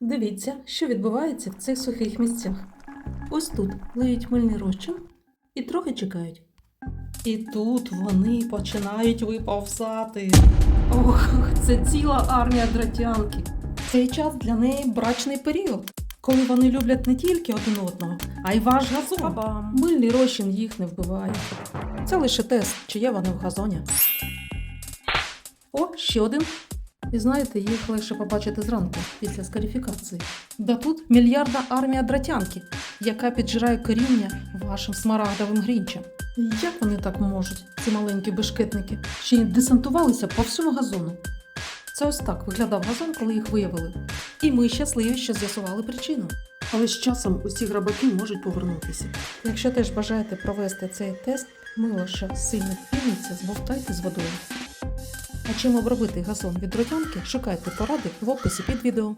Дивіться, що відбувається в цих сухих місцях. Ось тут лиють мильний розчин і трохи чекають. І тут вони починають виповзати. Ох, це ціла армія дратянки. Цей час для неї брачний період, коли вони люблять не тільки один одного, а й ваш газон. Ба-бам. Мильний розчин їх не вбиває. Це лише тест, чи є вони в газоні. О, ще один. І знаєте, їх легше побачити зранку після скарифікації. Да тут мільярдна армія дратянки, яка піджирає коріння вашим смарагдовим грінчем. Як вони так можуть, ці маленькі бешкетники, ще й десантувалися по всьому газону? Це ось так виглядав газон, коли їх виявили. І ми щасливі, що з'ясували причину. Але з часом усі грабаки можуть повернутися. Якщо теж бажаєте провести цей тест, мило, що сильно піниться, збовтайте з водою. А чим обробити газон від родянки, шукайте поради в описі під відео.